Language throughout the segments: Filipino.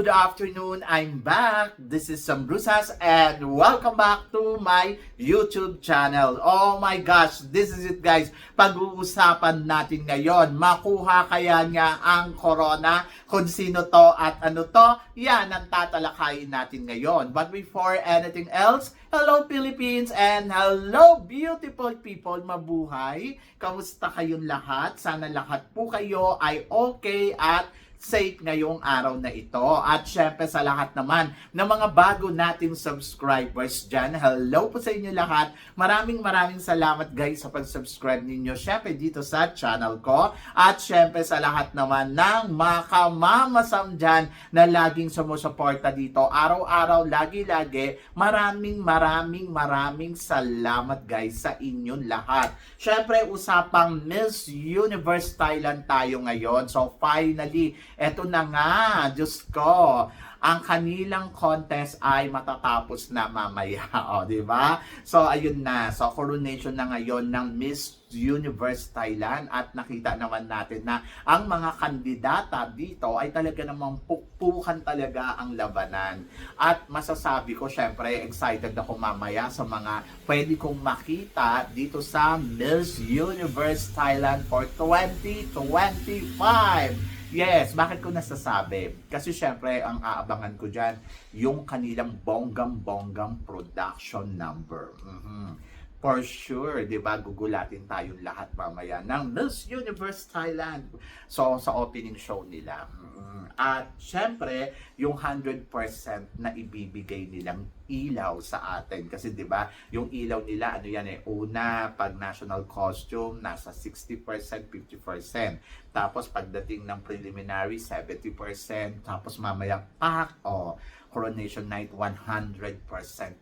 good afternoon. I'm back. This is Sam Brusas and welcome back to my YouTube channel. Oh my gosh, this is it guys. Pag-uusapan natin ngayon, makuha kaya niya ang corona, kung sino to at ano to, yan ang tatalakayin natin ngayon. But before anything else, hello Philippines and hello beautiful people, mabuhay. Kamusta kayong lahat? Sana lahat po kayo ay okay at safe ngayong araw na ito. At syempre sa lahat naman ng mga bago nating subscribers dyan, hello po sa inyo lahat. Maraming maraming salamat guys sa pag-subscribe ninyo syempre dito sa channel ko. At syempre sa lahat naman ng mga kamamasam dyan na laging sumusuporta dito. Araw-araw, lagi-lagi, maraming maraming maraming salamat guys sa inyong lahat. Syempre usapang Miss Universe Thailand tayo ngayon. So finally, eto na nga, Diyos ko, ang kanilang contest ay matatapos na mamaya, o, di ba? So, ayun na. So, coronation na ngayon ng Miss Universe Thailand at nakita naman natin na ang mga kandidata dito ay talaga namang pukpukan talaga ang labanan. At masasabi ko, syempre, excited ako mamaya sa mga pwede kong makita dito sa Miss Universe Thailand for 2025. Yes, bakit ko nasasabi? Kasi syempre, ang aabangan ko dyan, yung kanilang bonggam-bonggam production number. Mhm. For sure, di ba, gugulatin tayong lahat mamaya ng Miss Universe Thailand. So, sa opening show nila. Mhm. At syempre, yung 100% na ibibigay nilang ilaw sa atin. Kasi di ba, yung ilaw nila, ano yan eh, una, pag national costume, nasa 60%, 50%. Tapos pagdating ng preliminary, 70%. Tapos mamaya, pak, oh, coronation night, 100%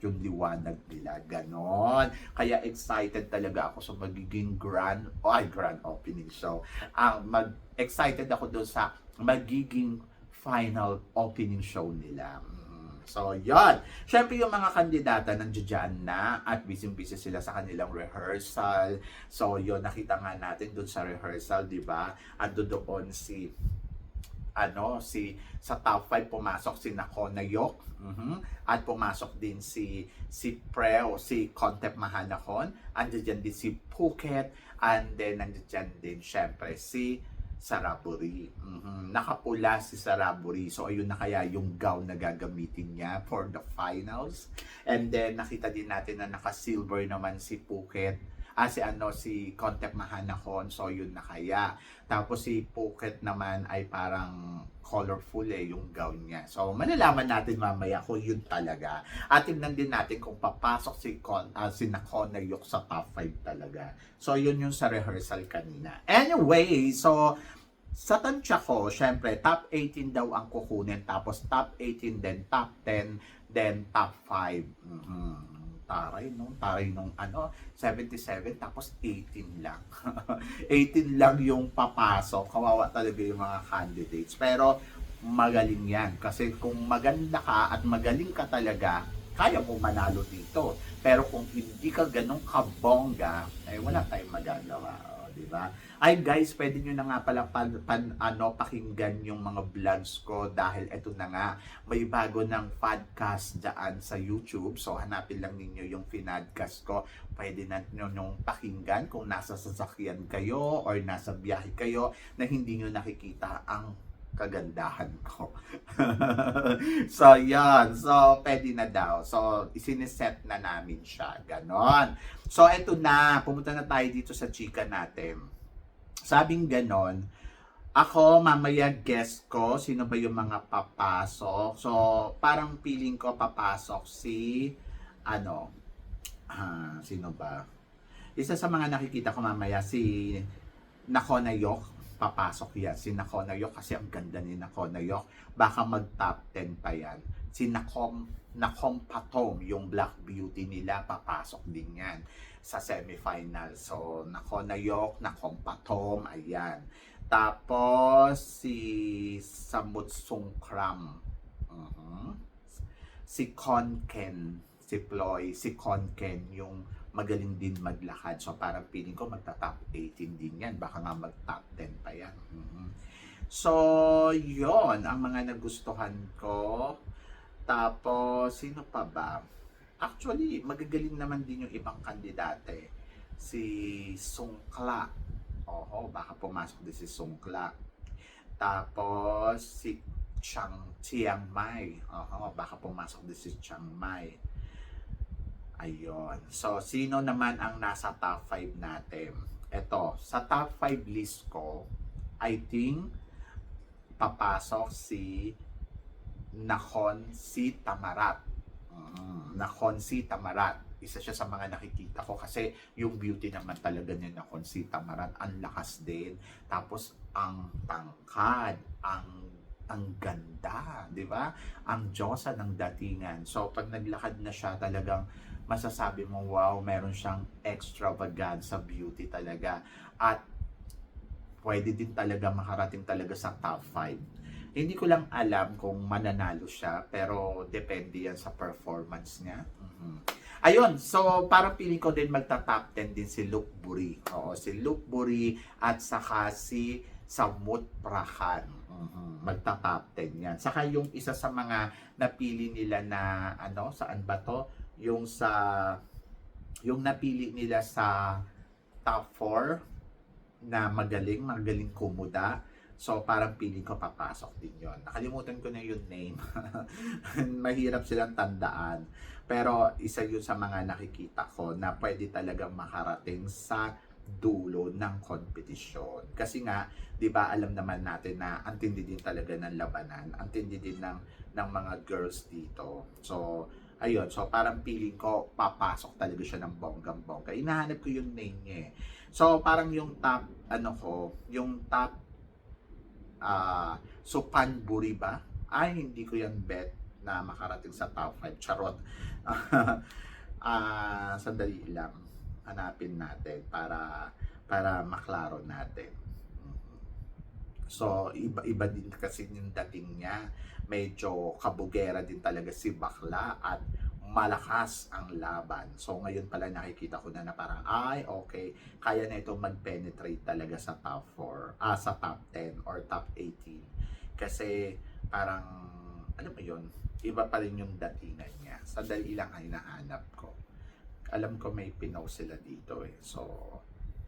yung liwanag nila. Ganon. Kaya excited talaga ako sa magiging grand, ay, grand opening show. Ang mag, excited ako doon sa magiging final opening show nila. Mm. So, yon. Siyempre, yung mga kandidata nandiyan na at busy-busy sila sa kanilang rehearsal. So, yon nakita nga natin doon sa rehearsal, di ba? At doon si ano, si sa top 5 pumasok si Nakona Yok. Mhm. At pumasok din si si Pre o si Contep Mahanakon. Andiyan din si Phuket. And then nandiyan din syempre si Saraburi. Mhm. Nakapula si Saraburi. So ayun na kaya yung gown na gagamitin niya for the finals. And then nakita din natin na naka-silver naman si Phuket ah, si ano, si Contep Mahanakon, so yun na kaya. Tapos si Phuket naman ay parang colorful eh, yung gown niya. So, malalaman natin mamaya kung yun talaga. At tingnan din natin kung papasok si, Con, ah, si Nakon na Yok sa top 5 talaga. So, yun yung sa rehearsal kanina. Anyway, so, sa tansya ko, syempre, top 18 daw ang kukunin. Tapos top 18 then top 10, then top 5. Mhm taray no? Taray nung ano 77 tapos 18 lang. 18 lang yung papasok. Kawawa talaga yung mga candidates. Pero magaling yan. Kasi kung maganda ka at magaling ka talaga kaya mo manalo dito. Pero kung hindi ka ganun kabongga eh wala tayong magagawa o, di ba ay guys, pwede nyo na nga pala pan, pan, ano, pakinggan yung mga vlogs ko dahil eto na nga, may bago ng podcast dyan sa YouTube. So hanapin lang ninyo yung finadcast ko. Pwede na nyo yung pakinggan kung nasa sasakyan kayo or nasa biyahe kayo na hindi nyo nakikita ang kagandahan ko. so, yan. So, pwede na daw. So, isiniset na namin siya. Ganon. So, eto na. Pumunta na tayo dito sa chika natin. Sabing ganon, ako mamaya guest ko, sino ba yung mga papasok. So, parang feeling ko papasok si, ano, ah, sino ba? Isa sa mga nakikita ko mamaya, si Nakona Yok. Papasok yan. Si Nakona Yok kasi ang ganda ni Nakona Yok. Baka mag top 10 pa yan. Si Nakom, Nakom Patom, yung Black Beauty nila, papasok din yan sa semifinal. So, Nakona Yok, Nakom Patom, ayan. Tapos, si Samut Sungkram. Mhm. Si Konken, si Ploy, si Konken, yung magaling din maglakad. So, parang feeling ko magta-top 18 din yan. Baka nga mag-top 10 pa yan. Mhm. So, yon ang mga nagustuhan ko. Tapos, sino pa ba? Actually, magagaling naman din yung ibang kandidate. Si Sungkla. Oho, baka pumasok din si Sungkla. Tapos, si Chiang, Chiang Mai. Oho, baka pumasok din si Chiang Mai. Ayun. So, sino naman ang nasa top 5 natin? Ito, sa top 5 list ko, I think, papasok si Nakon si Tamarat. Nakon si Tamarat. Isa siya sa mga nakikita ko kasi yung beauty naman talaga ni Nakon si Tamarat, ang lakas din. Tapos, ang tangkad, ang ang ganda, di ba? Ang Diyosa ng datingan. So, pag naglakad na siya, talagang masasabi mo, wow, meron siyang extravaganza beauty talaga. At pwede din talaga makarating talaga sa top 5. Hindi ko lang alam kung mananalo siya, pero depende yan sa performance niya. Mhm. Ayun, so parang piling ko din magta-top 10 din si Luke Buri. Oo, si Luke Buri at saka si Samut Prahan. Mhm. Magta-top 10 yan. Saka yung isa sa mga napili nila na ano, saan ba to? Yung sa yung napili nila sa top 4 na magaling, magaling kumuda. So, parang piling ko papasok din yon. Nakalimutan ko na yung name. Mahirap silang tandaan. Pero isa yun sa mga nakikita ko na pwede talagang makarating sa dulo ng kompetisyon. Kasi nga, 'di ba, alam naman natin na ang tindi din talaga ng labanan, ang tindi din ng ng mga girls dito. So, ayun, so parang feeling ko papasok talaga siya ng bonggang-bongga. Inahanap ko yung name niya. eh. So, parang yung top ano ko, yung top ah Supanburi ba? Ay, hindi ko yan bet na makarating sa top 5. Charot. Ah, sandali lang. Hanapin natin para para maklaro natin. So, iba-iba din kasi yung dating niya. Medyo kabugera din talaga si Bakla at malakas ang laban. So, ngayon pala nakikita ko na na parang, ay, okay, kaya na itong mag-penetrate talaga sa top 4, ah, sa top 10 or top 18. Kasi, parang, alam mo yun, iba pa rin yung datingan niya. Sandali lang ang hinahanap ko. Alam ko may pinaw sila dito eh. So,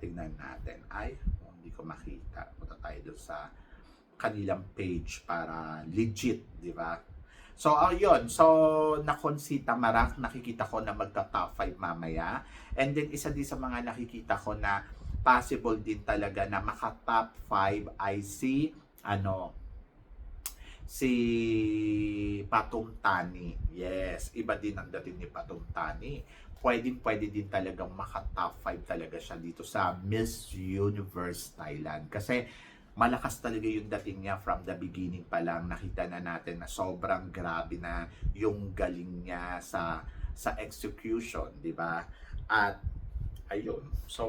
tingnan natin. Ay, hindi ko makita. Punta tayo doon sa kanilang page para legit, di ba? So, ayun. So, nakonsita Marak, nakikita ko na magka-top 5 mamaya. And then, isa din sa mga nakikita ko na possible din talaga na maka-top 5 ay si, ano, si Patung Tani. Yes, iba din ang dating ni Patung Tani. Pwede, pwede din talagang maka-top 5 talaga siya dito sa Miss Universe Thailand. Kasi, malakas talaga yung dating niya from the beginning pa lang. Nakita na natin na sobrang grabe na yung galing niya sa sa execution, di ba? At ayun. So,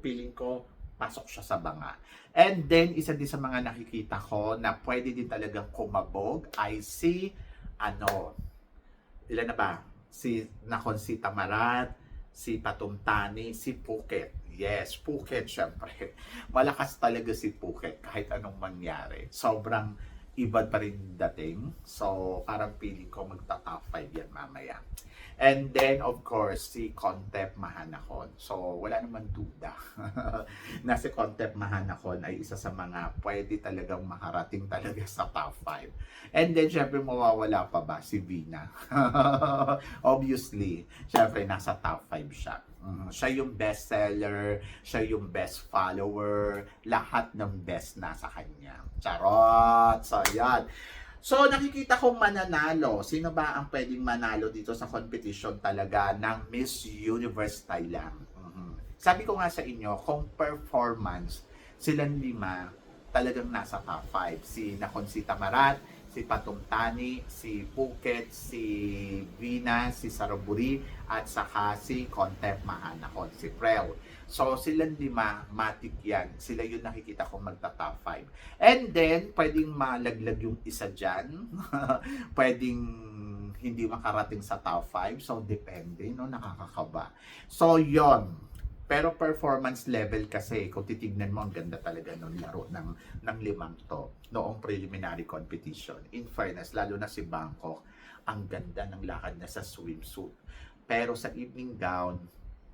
feeling ko pasok siya sa banga. And then, isa din sa mga nakikita ko na pwede din talagang kumabog ay si, ano, ilan na ba? Si Nakon si Tamarat, si Patumtani, si Phuket. Yes, Phuket syempre. Malakas talaga si Phuket kahit anong mangyari. Sobrang iba pa rin dating. So, parang feeling ko magta-top 5 yan mamaya. And then, of course, si Contep Mahanakon. So, wala naman duda na si Contep Mahanakon ay isa sa mga pwede talagang makarating talaga sa top 5. And then, syempre, mawawala pa ba si Vina? Obviously, syempre, nasa top 5 siya. Mhm. Siya yung best seller, siya yung best follower, lahat ng best nasa kanya. Charot! So, yan. So, nakikita kong mananalo. Sino ba ang pwedeng manalo dito sa competition talaga ng Miss Universe Thailand? Mhm. Sabi ko nga sa inyo, kung performance, silang lima talagang nasa top 5. Si Nakonsita Marat, si Patumtani, si Phuket, si Vina, si Saraburi, at saka si Contep Mahanakon, si Prel. So, silang lima, matik yan. Sila yung nakikita kong magta-top 5. And then, pwedeng malaglag yung isa dyan. pwedeng hindi makarating sa top 5. So, depende, no? Nakakakaba. So, yon Pero performance level kasi, kung titignan mo, ang ganda talaga nung laro ng, ng limang to noong preliminary competition. In fairness, lalo na si Bangkok, ang ganda ng lakad na sa swimsuit. Pero sa evening gown,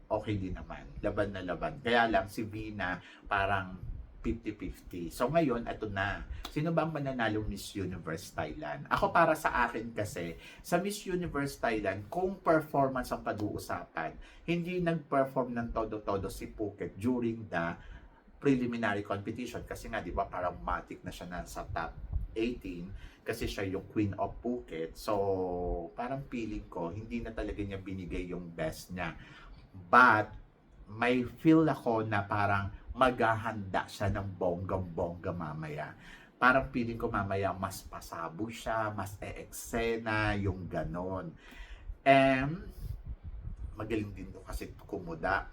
okay din naman. Laban na laban. Kaya lang si Vina parang 50-50. So ngayon, ito na. Sino ba ang mananalong Miss Universe Thailand? Ako para sa akin kasi, sa Miss Universe Thailand, kung performance ang pag-uusapan, hindi nag-perform ng todo-todo si Phuket during the preliminary competition. Kasi nga, di ba, parang matic na siya na sa top 18 kasi siya yung Queen of Phuket. So, parang feeling ko, hindi na talaga niya binigay yung best niya. But, may feel ako na parang maghahanda siya ng bonggang-bongga mamaya. Parang feeling ko mamaya mas pasabo siya, mas e-eksena, yung ganon. And, magaling din to kasi kumuda.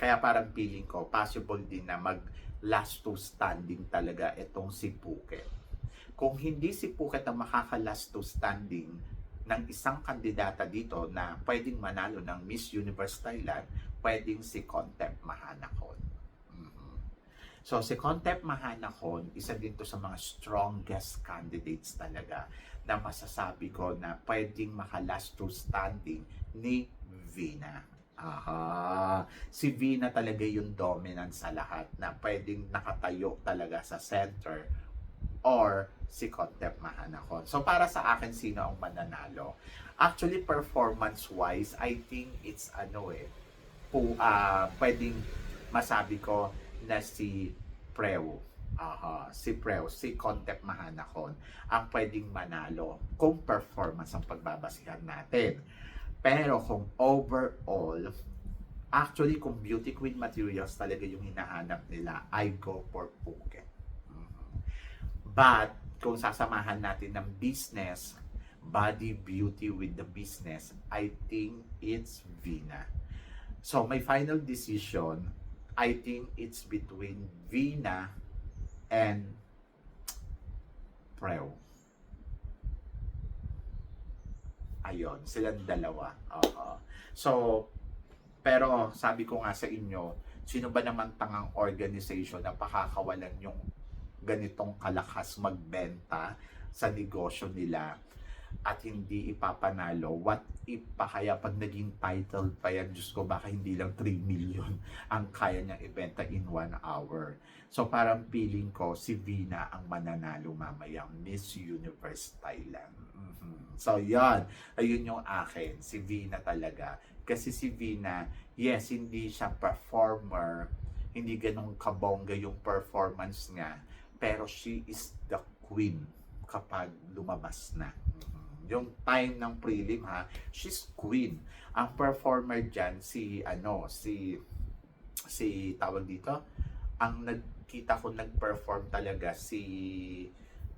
Kaya parang feeling ko, possible din na mag last to standing talaga itong si Phuket. Kung hindi si Phuket ang makaka-last to standing ng isang kandidata dito na pwedeng manalo ng Miss Universe Thailand, pwedeng si Contep Mahanakon. So si Contep Mahanakon, isa din to sa mga strongest candidates talaga na masasabi ko na pwedeng makalast to standing ni Vina. Aha. Si Vina talaga yung dominant sa lahat na pwedeng nakatayo talaga sa center or si Contep Mahanakon. So para sa akin, sino ang mananalo? Actually, performance-wise, I think it's ano eh, pu, ah, pwedeng masabi ko na si Preo. Aha, si Preo, si Contep Mahanakon ang pwedeng manalo kung performance ang pagbabasihan natin. Pero kung overall, actually kung beauty queen materials talaga yung hinahanap nila, I go for Phuket. Mhm. But kung sasamahan natin ng business, body beauty with the business, I think it's Vina. So my final decision, I think it's between Vina and Preo. Ayon, silang dalawa. Oo. So, pero sabi ko nga sa inyo, sino ba naman tangang organization na pakakawalan yung ganitong kalakas magbenta sa negosyo nila at hindi ipapanalo? What if pa kaya pag naging title pa yan, Diyos ko, baka hindi lang 3 million ang kaya niyang ibenta in 1 hour. So parang feeling ko, si Vina ang mananalo mamayang Miss Universe Thailand. Mhm. So yan, ayun yung akin, si Vina talaga. Kasi si Vina, yes, hindi siya performer, hindi ganun kabongga yung performance niya, pero she is the queen kapag lumabas na. Yung time ng prelim ha, she's queen. Ang performer dyan, si ano, si si tawag dito, ang nagkita ko nag-perform talaga si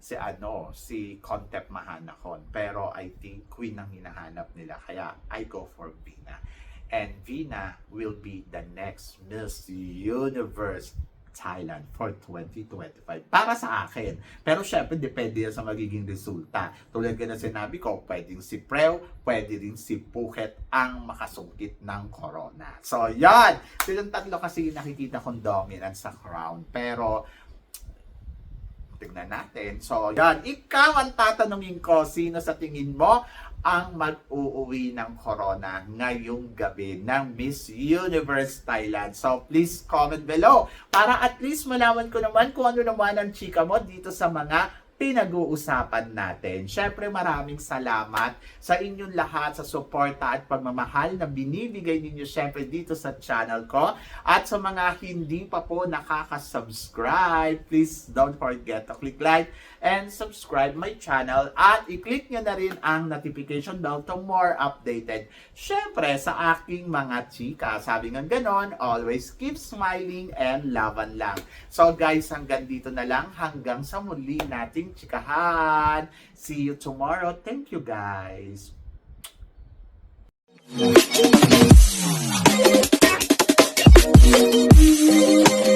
si ano, si Contep Mahanakon. Pero I think Queen ang hinahanap nila. Kaya I go for Vina. And Vina will be the next Miss Universe Thailand for 2025. Para sa akin. Pero syempre, depende yan sa magiging resulta. Tulad ka na sinabi ko, pwedeng si Preo, pwede rin si Phuket ang makasungkit ng corona. So, yan! Silang tatlo kasi nakikita kong dominant sa crown. Pero, tignan natin. So, yan. Ikaw ang tatanungin ko, sino sa tingin mo ang mag-uuwi ng corona ngayong gabi ng Miss Universe Thailand. So, please comment below para at least malaman ko naman kung ano naman ang chika mo dito sa mga pinag-uusapan natin. Syempre maraming salamat sa inyong lahat sa suporta at pagmamahal na binibigay ninyo syempre dito sa channel ko. At sa mga hindi pa po nakaka-subscribe, please don't forget to click like and subscribe my channel at i-click nyo na rin ang notification bell to more updated. Syempre sa aking mga chika, sabi nga ganon, always keep smiling and laban lang. So guys, hanggang dito na lang. Hanggang sa muli nating chikahan. See you tomorrow. Thank you guys. Thank you.